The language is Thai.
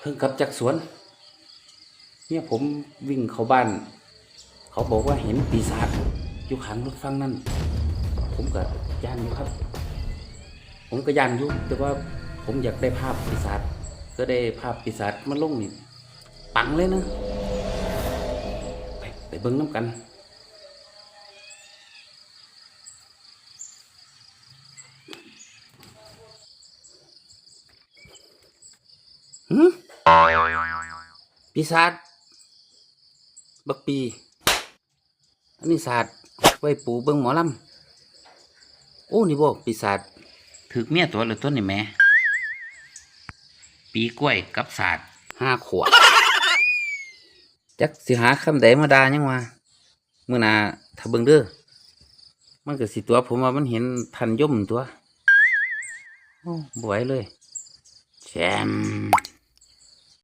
เพิ่งกลับจากสวน เนี่ยผมวิ่งเข้าบ้าน เขาบอกว่าเห็นปีศาจอยู่ขังรถฟังนั่น ผมก็ย่านอยู่ครับ ผมก็ย่านอยู่แต่ว่าผมอยากได้ภาพปีศาจก็ได้ภาพปีศาจมาลงนี่ปังเลยนะไปไปเบิ้งน้ำกันหืม ปีศาจบักปี อันนี้ศาสตร์ไว้ปูเบิ่งหมอลำโอ้ นี่บอกปีศาจถึกเมียตัวหรือตัวนี่แหม่ปีกล้วยกับศาสตร์ห้าขวบจักสิหาคำใดมาดายังวะเมื่อหนาถ้าเบิ่งเด้อมันก็สิตัวผมว่ามันเห็นพันย่มตัว โอ้บ่ไหวเลยแชมป์